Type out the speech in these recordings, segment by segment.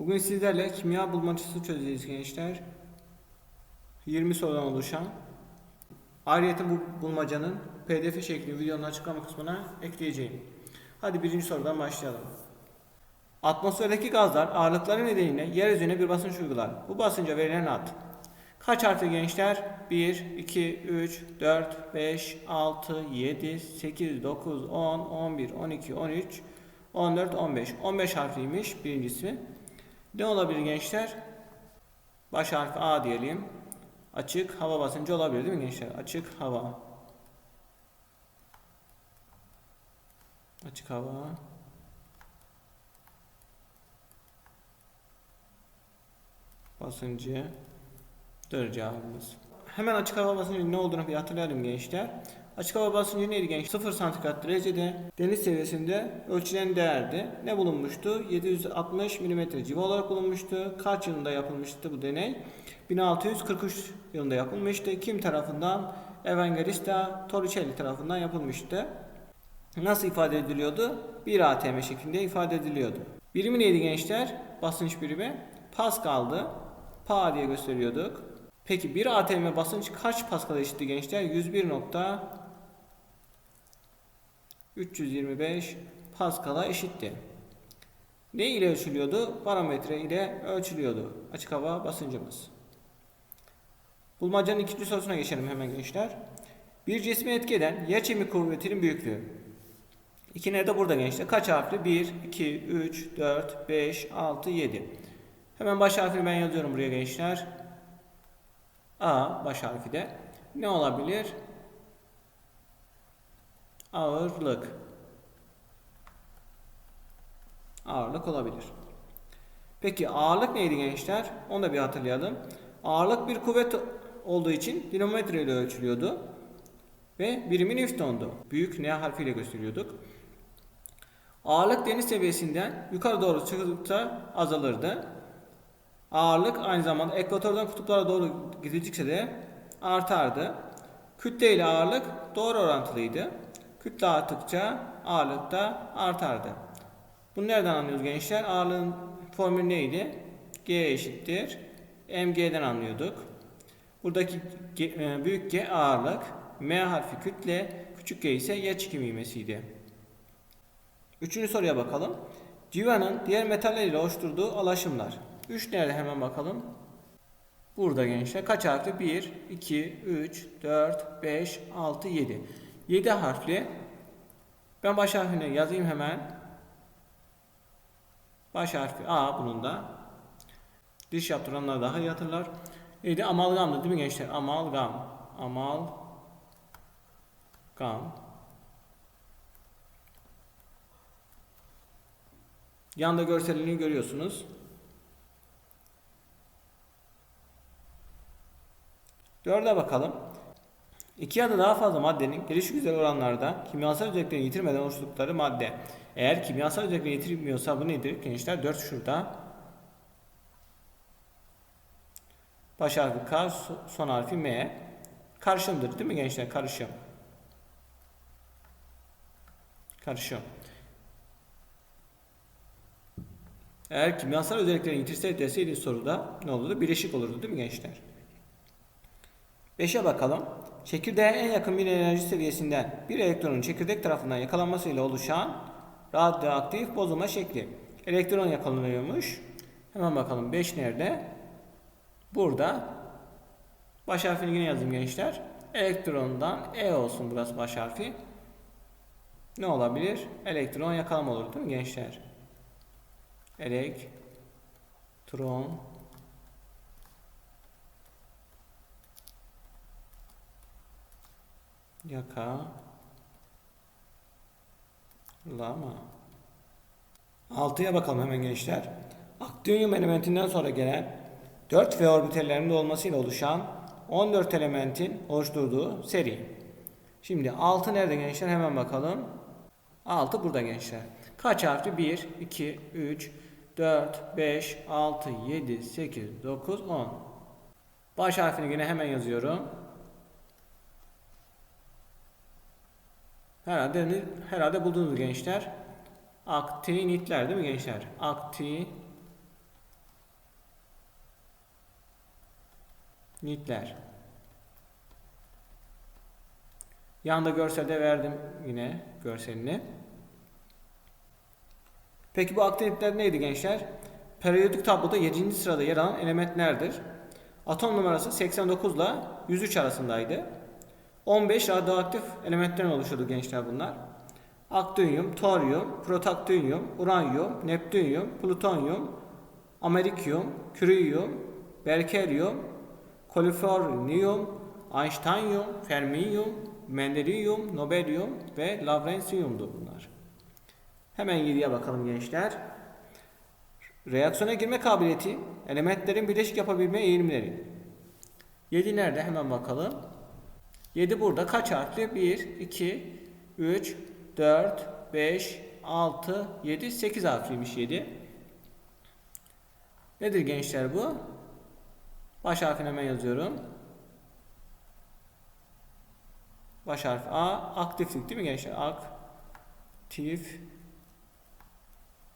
Bugün sizlerle kimya bulmacası çözeceğiz gençler. 20 sorudan oluşan. Ayrıca bu bulmacanın pdf şeklinde videonun açıklama kısmına ekleyeceğim. Hadi birinci sorudan başlayalım. Atmosferdeki gazlar ağırlıkları nedeniyle yeryüzüne bir basınç uygular. Bu basınca verilen ad. Kaç harfli gençler? 1, 2, 3, 4, 5, 6, 7, 8, 9, 10, 11, 12, 13, 14, 15. 15 harfliymiş birincisi. Ne olabilir gençler? Baş harfi A diyelim. Açık hava basıncı olabilir değil mi gençler? Açık hava. Açık hava. Basıncı. Dır cevabımız. Hemen açık hava basıncı ne olduğunu bir hatırlayalım gençler. Açık hava basıncı neydi gençler? 0 santigrat derecede deniz seviyesinde ölçülen değerdi. Ne bulunmuştu? 760 mm civa olarak bulunmuştu. Kaç yılında yapılmıştı bu deney? 1643 yılında yapılmıştı. Kim tarafından? Evangelista Torricelli tarafından yapılmıştı. Nasıl ifade ediliyordu? 1 atm şeklinde ifade ediliyordu. Birimi neydi gençler? Basınç birimi. Pascal'dı. Pa diye gösteriyorduk. Peki 1 atm basınç kaç Pascal eşitti gençler? 101.325 Pascal'a eşitti. Ne ile ölçülüyordu? Barometre ile ölçülüyordu. Açık hava basıncımız. Bulmacanın ikinci sorusuna geçelim hemen gençler. Bir cismi etki eden yer çekimi kuvvetinin büyüklüğü. İki nerede burada gençler? Kaç harfli? 1, 2, 3, 4, 5, 6, 7. Hemen baş harfini ben yazıyorum buraya gençler. A baş harfi de. Ne olabilir? Ağırlık. Ağırlık olabilir. Peki ağırlık neydi gençler? Onu da bir hatırlayalım. Ağırlık bir kuvvet olduğu için dinamometre ile ölçülüyordu. Ve birimi Newton'du. Büyük N harfiyle gösteriyorduk. Ağırlık deniz seviyesinden yukarı doğru çıktıkça azalırdı. Ağırlık aynı zamanda ekvatordan kutuplara doğru gidildikçe de artardı. Kütle ile ağırlık doğru orantılıydı. Kütle arttıkça ağırlık da artardı. Bunu nereden anlıyoruz gençler? Ağırlığın formülü neydi? G eşittir. mg'den anlıyorduk. Buradaki G, e, büyük G ağırlık, M harfi kütle, küçük G ise yer çekimi ivmesiydi. Üçüncü soruya bakalım. Civanın diğer metaller ile oluşturduğu alaşımlar. 3 nerede hemen bakalım. Burada gençler kaç harfli? 1, 2, 3, 4, 5, 6, 7. 7 harfli. Ben baş harfini yazayım hemen. Baş harfi A bunun da. Diş yaptıranlar daha iyi hatırlar. Neydi? Amalgamdı değil mi gençler? Amalgam. Amalgam. Yanda görselini görüyorsunuz. Dörde bakalım. İki ya da daha fazla maddenin gelişi güzel oranlarda kimyasal özelliklerini yitirmeden oluşturdukları madde. Eğer kimyasal özelliklerini yitirmiyorsa bu nedir? Gençler 4 şurada. Baş harfi K, son harfi M. Karışımdır değil mi gençler? Karışım. Karışım. Eğer kimyasal özelliklerini yitirse deseydi soruda ne olurdu? Bileşik olurdu değil mi gençler? 5'e bakalım. Çekirdeğe en yakın bir enerji seviyesinden bir elektronun çekirdek tarafından yakalanmasıyla oluşan radyoaktif bozulma şekli. Elektron yakalanıyormuş. Hemen bakalım 5 nerede? Burada. Baş harfini yine yazayım gençler. Elektrondan E olsun burası baş harfi. Ne olabilir? Elektron yakalama olur değil mi gençler? Elektron Yaka Lama 6'ya bakalım hemen gençler. Aktinyum elementinden sonra gelen 4 V orbitallerinde olmasıyla oluşan 14 elementin oluşturduğu seri. Şimdi 6 nerede gençler? Hemen bakalım. 6 burada gençler. Kaç harfli? 1, 2, 3, 4, 5, 6, 7, 8, 9, 10. Baş harfini yine hemen yazıyorum. Herhalde herhalde buldunuz gençler. Aktinitler değil mi gençler? Akti nitler. Yanda görselde verdim yine görselini. Peki bu aktinitler neydi gençler? Periyodik tabloda 7. sırada yer alan elementlerdir. Atom numarası 89 ile 103 arasındaydı. 15 radyoaktif elementlerden oluşuyordu gençler bunlar. Aktinyum, toryum, protaktinyum, uranyum, neptünyum, plutonyum, amerikyum, küriyyum, berkeryum, koliforniyum, einsteinyum, fermiyum, mendelium, nobelium ve lawrencium'dur bunlar. Hemen 7'ye bakalım gençler. Reaksiyona girme kabiliyeti, elementlerin bileşik yapabilme eğilimleri. 7 nerede? Hemen bakalım. 7 burada kaç harfli? 1, 2, 3, 4, 5, 6, 7, 8 harfliymiş 7. Nedir gençler bu? Baş harfini hemen yazıyorum. Baş harf A. Aktiflik değil mi gençler?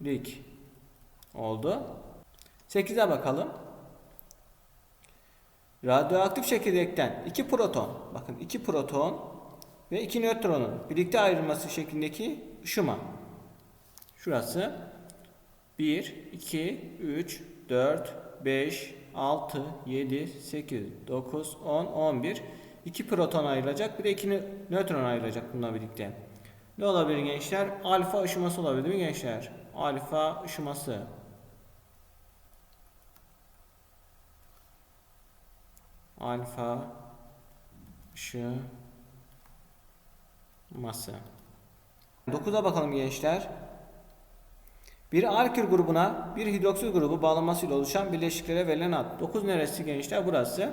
Aktiflik oldu. 8'e bakalım. Radyoaktif çekirdekten 2 proton, bakın 2 proton ve 2 nötronun birlikte ayrılması şeklindeki ışıma. Şurası 1, 2, 3, 4, 5, 6, 7, 8, 9, 10, 11. 2 proton ayrılacak bir de 2 nötron ayrılacak bununla birlikte. Ne olabilir gençler? Alfa ışıması olabilir mi gençler? Alfa ışıması. Alfa ışıması. 9'a bakalım gençler. Bir alkil grubuna bir hidroksil grubu bağlamasıyla oluşan birleşiklere verilen ad. 9 neresi gençler? Burası.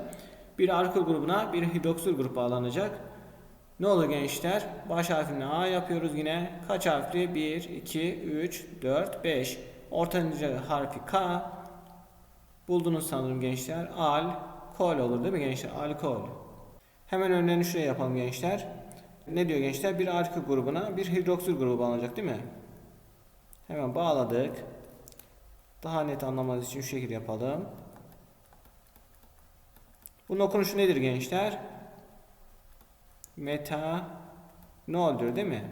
Bir alkil grubuna bir hidroksil grup bağlanacak. Ne olur gençler? Baş harfini A yapıyoruz yine. Kaç harfli? 1, 2, 3, 4, 5. Ortanca harfi K. Buldunuz sanırım gençler. Al, kol olur değil mi gençler? Alkol. Hemen örneğini şuraya yapalım gençler. Ne diyor gençler? Bir alkil grubuna bir hidroksil grubu bağlanacak değil mi? Hemen bağladık. Daha net anlamanız için şu şekilde yapalım. Bunun okunuşu nedir gençler? Meta ne oluyor değil mi?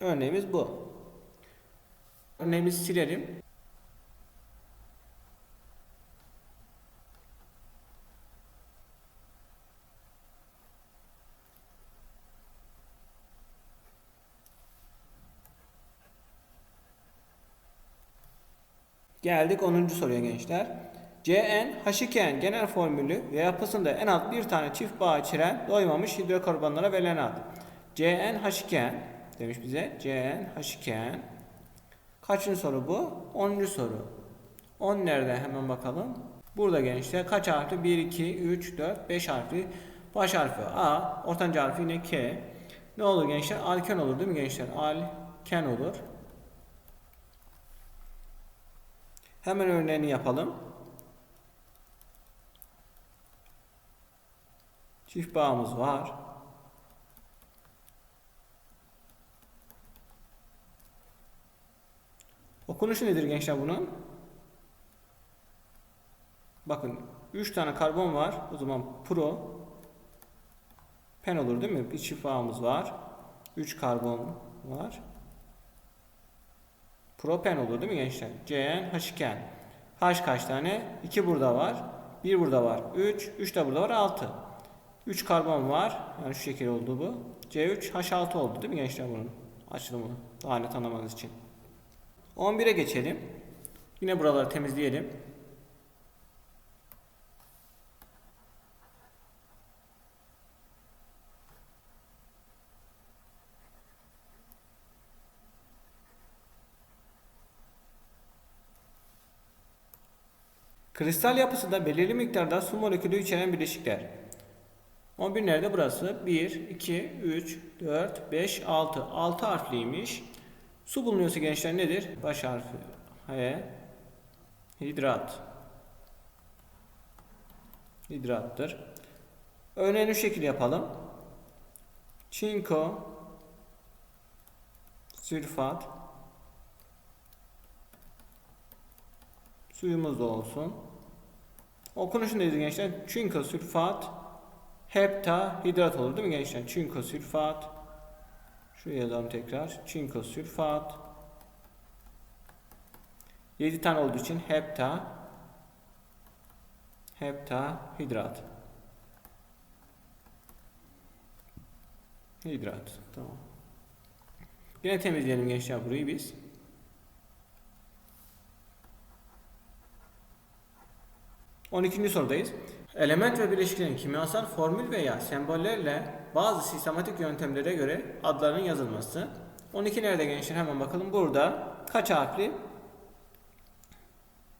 Örneğimiz bu. Örneğimizi silelim. Geldik 10. soruya gençler. CN, H2N genel formülü ve yapısında en alt bir tane çift bağ içeren doymamış hidrokarbonlara verilen ad. CN, H2N demiş bize. CN, H2N. Kaçıncı soru bu? 10. soru. 10 nerede hemen bakalım. Burada gençler kaç harfli? 1, 2, 3, 4, 5 harfli. Baş harfi A, ortanca harfi yine K. Ne olur gençler? Alken olur değil mi gençler? Alken olur. Hemen örneğini yapalım. Çift bağımız var. Okunuşu nedir gençler bunun? Bakın 3 tane karbon var. O zaman pro pen olur değil mi? Bir çift bağımız var. 3 karbon var. Propen olur değil mi gençler? CN, H2N. H kaç tane? 2 burada var. 1 burada var. 3. 3 de burada var. 6. 3 karbon var. Yani şu şekilde oldu bu. C3 H6 oldu değil mi gençler bunun açılımı? Daha net anlamanız için. 11'e geçelim. Yine buraları temizleyelim. Kristal yapısında belirli miktarda su molekülü içeren bileşikler. 11 nerede burası? 1, 2, 3, 4, 5, 6. 6 harfliymiş. Su bulunuyorsa gençler nedir? Baş harfi H. Hidrat. Hidrattır. Örneğini şu şekilde yapalım. Çinko sülfat suyumuz da olsun. Okunuşu nedir gençler? Çinko sülfat heptahidrat olur değil mi gençler? Çinko sülfat Şuraya yazalım tekrar. Çinko sülfat 7 tane olduğu için hepta heptahidrat hidrat. Tamam. Yine temizleyelim gençler burayı biz. On ikinci sorudayız. Element ve bileşiklerin kimyasal formül veya sembollerle bazı sistematik yöntemlere göre adlarının yazılması. 12 nerede gençler hemen bakalım. Burada kaç harfli?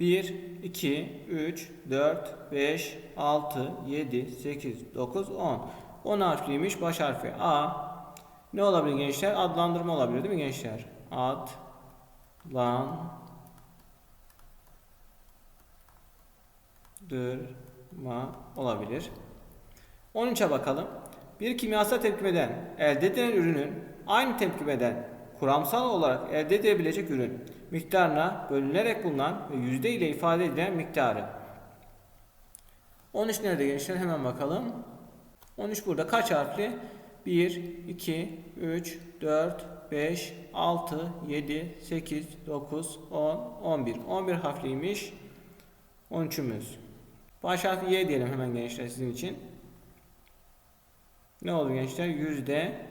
1, 2, 3, 4, 5, 6, 7, 8, 9, 10. 10 harfliymiş baş harfi A. Ne olabilir gençler? Adlandırma olabilir değil mi gençler? Ad, dırma olabilir. 13'e bakalım. Bir kimyasal tepkimeden elde edilen ürünün aynı tepkimeden kuramsal olarak elde edilebilecek ürün miktarına bölünerek bulunan ve yüzde ile ifade edilen miktarı. 13 nerede gençler? Hemen bakalım. 13 burada kaç harfli? 1, 2, 3, 4, 5, 6, 7, 8, 9, 10, 11. 11 harfliymiş. 13'ümüz. Baş harfi Y diyelim hemen gençler sizin için. Ne oldu gençler? Yüzde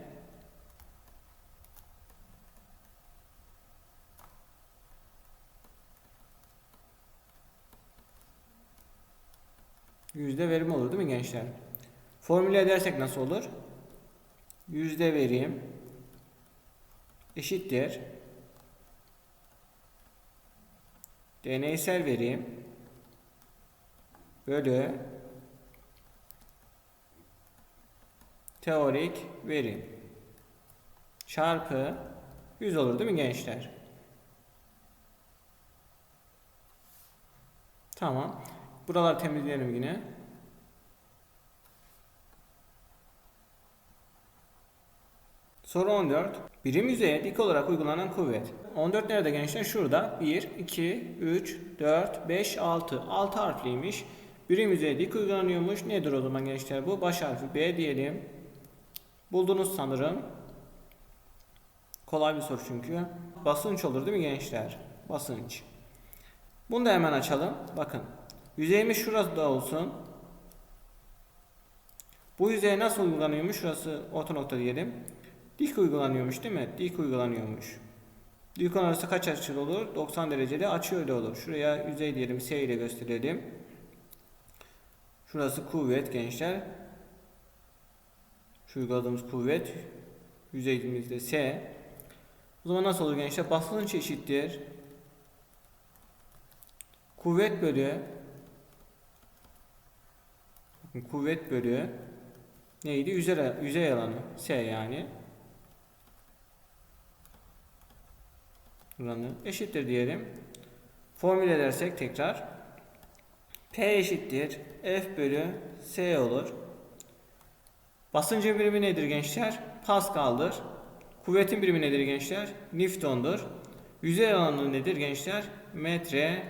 Yüzde verim olur değil mi gençler? Formüle edersek nasıl olur? Yüzde verim eşittir. Deneysel verim bölü teorik verim çarpı 100 olur değil mi gençler? Tamam. Buraları temizleyelim yine. Soru 14. Birim yüzeye dik olarak uygulanan kuvvet. 14 nerede gençler? Şurada. 1, 2, 3, 4, 5, 6. 6 harfliymiş. Birim yüzeye dik uygulanıyormuş. Nedir o zaman gençler bu? Baş harfi B diyelim. Buldunuz sanırım. Kolay bir soru çünkü. Basınç olur değil mi gençler? Basınç. Bunu da hemen açalım. Bakın. Yüzeyimiz şurası da olsun. Bu yüzeye nasıl uygulanıyormuş? Şurası orta nokta diyelim. Dik uygulanıyormuş değil mi? Dik uygulanıyormuş. Dik arası kaç açılı olur? 90 derecede açı öyle olur. Şuraya yüzey diyelim S ile gösterelim. Şurası kuvvet gençler. Şu uyguladığımız kuvvet. Yüzeyimizde S. O zaman nasıl olur gençler? Basınç eşittir. Kuvvet bölü kuvvet bölü neydi? Yüzey, yüzey alanı. S yani. Buranı eşittir diyelim. Formül edersek tekrar. P eşittir. F bölü S olur. Basıncın birimi nedir gençler? Pascal'dır. Kuvvetin birimi nedir gençler? Newton'dur. Yüzey alanı nedir gençler? Metre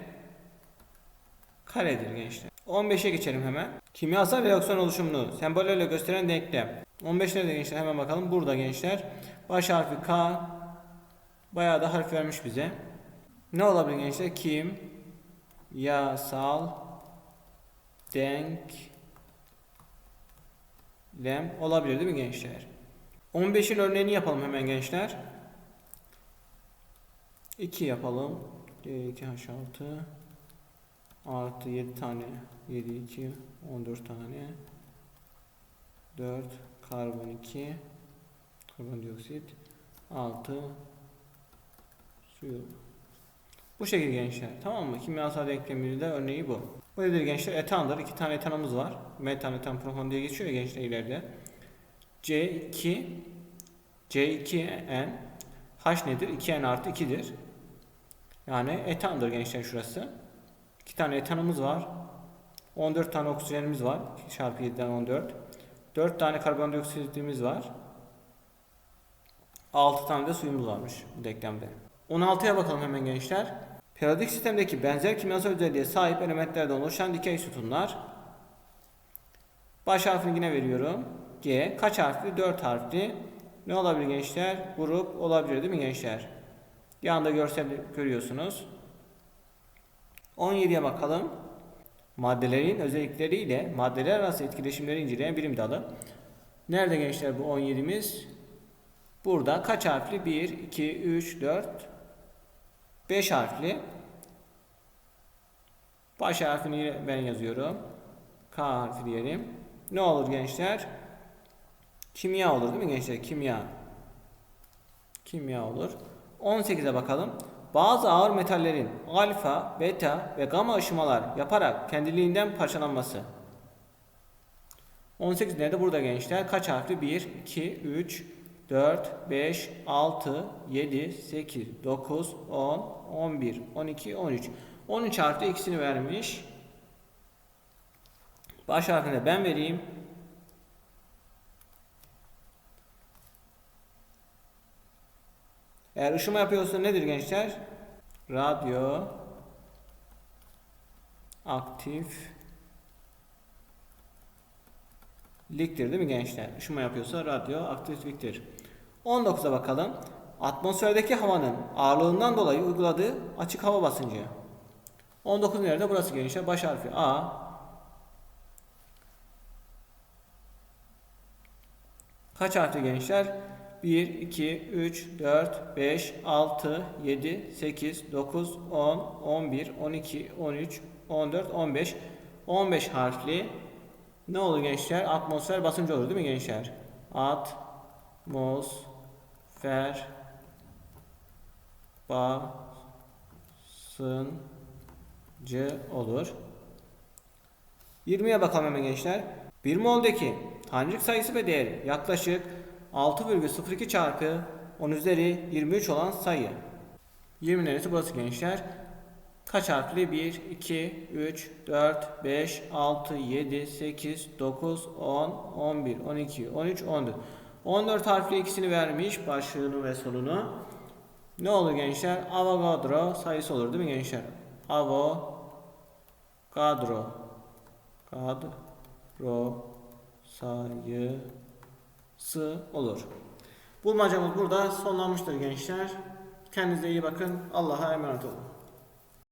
karedir gençler. 15'e geçelim hemen. Kimyasal reaksiyon oluşumunu sembollerle gösteren denklem. 15 nerede gençler? Hemen bakalım. Burada gençler. Baş harfi K. Bayağı da harf vermiş bize. Ne olabilir gençler? Kim? Yasal denk lem olabilir değil mi gençler? 15'in örneğini yapalım hemen gençler. 2 yapalım. D2H6 artı 7 tane 7 2 14 tane 4 karbon 2 karbondioksit 6 suyu bu şekilde gençler tamam mı kimyasal denklemimizde örneği bu bu nedir gençler etandır iki tane etanımız var metan etan propan diye geçiyor ya gençler ileride C2 C2N H nedir 2N artı 2'dir yani etandır gençler şurası 2 tane etanımız var 14 tane oksijenimiz var. 2 çarpı 7'den 14. 4 tane karbondioksitimiz var. 6 tane de suyumuz varmış bu denklemde. 16'ya bakalım hemen gençler. Periyodik sistemdeki benzer kimyasal özelliğe sahip elementlerden oluşan dikey sütunlar. Baş harfini yine veriyorum. G. Kaç harfli? 4 harfli. Ne olabilir gençler? Grup olabilir değil mi gençler? Yanında görsel görüyorsunuz. 17'ye bakalım. Maddelerin özellikleriyle maddeler arası etkileşimleri inceleyen bilim dalı. Nerede gençler bu 17'miz? Burada kaç harfli? 1, 2, 3, 4, 5 harfli. Baş harfini ben yazıyorum. K harfi diyelim. Ne olur gençler? Kimya olur değil mi gençler? Kimya. Kimya olur. 18'e bakalım. Bazı ağır metallerin alfa, beta ve gamma ışımalar yaparak kendiliğinden parçalanması. 18 nerede? Burada gençler. Kaç harfli? 1, 2, 3, 4, 5, 6, 7, 8, 9, 10, 11, 12, 13. 13 harfli ikisini vermiş. Baş harfini de ben vereyim. Eğer ışıma yapıyorsa nedir gençler? Radyo aktif liktir değil mi gençler? Işıma yapıyorsa radyo aktifliktir. 19'a bakalım. Atmosferdeki havanın ağırlığından dolayı uyguladığı açık hava basıncı. 19 nerede? Burası gençler. Baş harfi A. Kaç harfli gençler? 1, 2, 3, 4, 5, 6, 7, 8, 9, 10, 11, 12, 13, 14, 15. 15 harfli ne olur gençler? Atmosfer basıncı olur değil mi gençler? Atmosfer basıncı olur. 20'ye bakalım hemen gençler. 1 moldeki tanecik sayısı ve değeri yaklaşık 6,02 çarpı 10 üzeri 23 olan sayı. 20 neresi burası gençler? Kaç harfli? 1, 2, 3, 4, 5, 6, 7, 8, 9, 10, 11, 12, 13, 14. 14 harfli ikisini vermiş başlığını ve sonunu. Ne olur gençler? Avogadro sayısı olur değil mi gençler? Avogadro. Kadro sayısı olur. Bulmacamız burada sonlanmıştır gençler. Kendinize iyi bakın. Allah'a emanet olun.